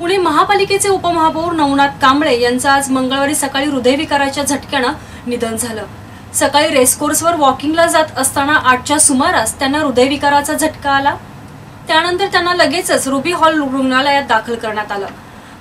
पुणे महापालिकेचे उपमहापौर नवनाथ कांबळे यांचं आज मंगळवारी सकाळी हृदयविकाराच्या झटक्यानं निधन झालं. सकाळी रेसकोर्सवर वॉकिंगला जात असताना आठच्या सुमारास त्यांना हृदयविकाराचा झटका आला. त्यानंतर त्यांना लगेचच रुबी हॉल रुग्णालयात दाखल करण्यात आलं.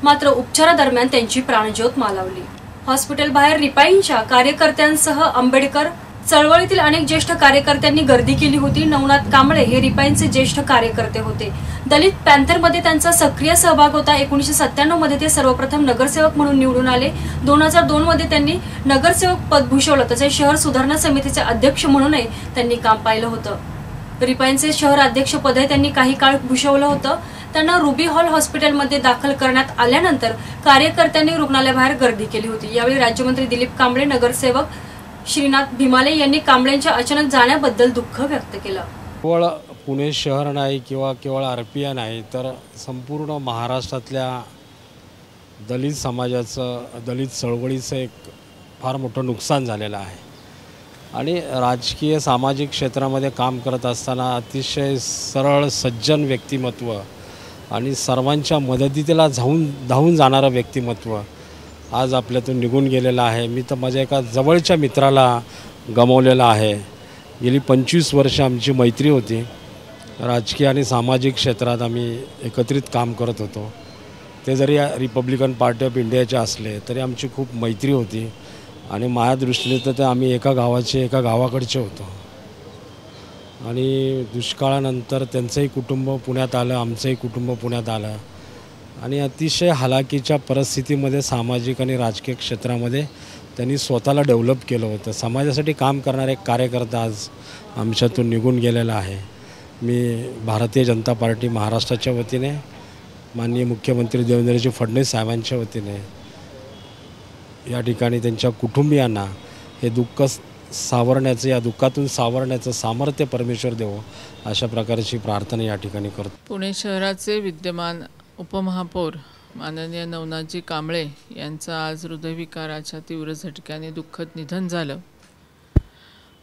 मात्र उपचारादरम्यान त्यांची प्राणज्योत मालवली. हॉस्पिटल बाहेर रिपाईंच्या कार्यकर्त्यांसह आंबेडकर चळवळीतील अनेक ज्येष्ठ कार्यकर्त्यांनी गर्दी केली होती. नवनाथ कांबळे हे रिपाईंचे ज्येष्ठ कार्यकर्ते होते. दलित पॅन्थरमध्ये त्यांचा सक्रिय सहभाग होता. एकोणीसशे सत्त्याण्णवमध्ये ते सर्वप्रथम नगरसेवक म्हणून निवडून आले. दोन हजार दोन मध्ये त्यांनी नगरसेवक पद भूषवलं. तसेच शहर सुधारणा समितीचे अध्यक्ष म्हणूनही त्यांनी काम पाहिलं होतं. रिपाईंचे शहर अध्यक्ष पदही त्यांनी काही काळ भूषवलं होतं. त्यांना रुबी हॉल हॉस्पिटलमध्ये दाखल करण्यात आल्यानंतर कार्यकर्त्यांनी रुग्णालयाबाहेर गर्दी केली होती. यावेळी राज्यमंत्री दिलीप कांबळे नगरसेवक श्रीनाथ भिमाले यांनी कांबळेंच्या अचानक जाण्याबद्दल दुःख व्यक्त केलं. केवळ पुणे शहर नाही किंवा केवळ आरपीआय नाही तर संपूर्ण महाराष्ट्रातल्या दलित समाजाचं दलित चळवळीचं एक फार मोठं नुकसान झालेलं आहे. आणि राजकीय सामाजिक क्षेत्रामध्ये काम करत असताना अतिशय सरळ सज्जन व्यक्तिमत्व आणि सर्वांच्या मदतीला जाऊन धावून जाणारं व्यक्तिमत्व आज आपल्यातून निघून गेलेलं आहे. मी तर माझ्या एका जवळच्या मित्राला गमावलेलं आहे. गेली पंचवीस वर्ष आमची मैत्री होती. राजकीय आणि सामाजिक क्षेत्रात आम्ही एकत्रित काम करत होतो. ते जरी रिपब्लिकन पार्टी ऑफ इंडियाचे असले तरी आमची खूप मैत्री होती आणि माझ्या दृष्टीने तर ते आम्ही एका गावाचे एका गावाकडचे होतो. आणि दुष्काळानंतर त्यांचंही कुटुंब पुण्यात आलं आमचंही कुटुंब पुण्यात आलं. आणि अतिशय हालाकीच्या परिस्थितीमध्ये सामाजिक आणि राजकीय क्षेत्रामध्ये त्यांनी स्वतःला डेव्हलप केलं होतं. समाजासाठी काम करणारे एक कार्यकर्ता आज आमच्यातून निघून गेलेला आहे. मी भारतीय जनता पार्टी महाराष्ट्राच्या वतीने माननीय मुख्यमंत्री देवेंद्रजी फडणवीस साहेबांच्या वतीने या ठिकाणी त्यांच्या कुटुंबियांना हे दुःख सावरण्याचं या दुःखातून सावरण्याचं सामर्थ्य परमेश्वर देवो अशा प्रकारची प्रार्थना या ठिकाणी करतो. पुणे शहराचे विद्यमान उपमहापौर माननीय नवनाथजी कांबळे यांचं आज हृदयविकाराच्या तीव्र झटक्याने दुःखद निधन झालं.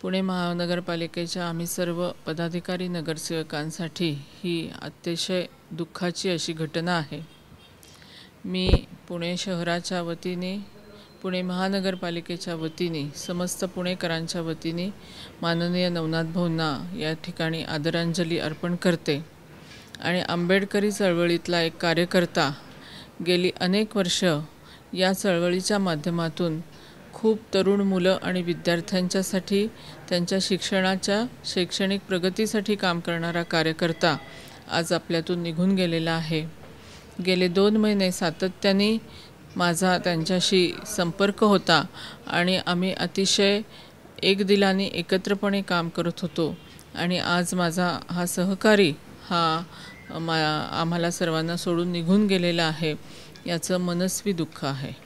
पुणे महानगरपालिकेच्या आम्ही सर्व पदाधिकारी नगरसेवकांसाठी ही अतिशय दुःखाची अशी घटना आहे. मी पुणे शहराच्या वतीने पुणे महानगरपालिकेच्या वतीने समस्त पुणेकरांच्या वतीने माननीय नवनाथ भाऊंना या ठिकाणी आदरांजली अर्पण करते. आणि आंबेडकरी चळवळीतला एक कार्यकर्ता गेली अनेक वर्ष या चळवळीच्या माध्यमातून खूप तरुण मुलं आणि विद्यार्थ्यांच्यासाठी त्यांच्या शिक्षणाच्या शैक्षणिक प्रगतीसाठी काम करणारा कार्यकर्ता आज आपल्यातून निघून गेलेला आहे. गेले दोन महिने सातत्याने माझा त्यांच्याशी संपर्क होता आणि आम्ही अतिशय एकदिलाने एकत्रपणे काम करत होतो आणि आज माझा हा सहकारी हा मा आम्हाला सर्वांना सोडून निघून गेलेला आहे. याचं मनस्वी दुःख आहे.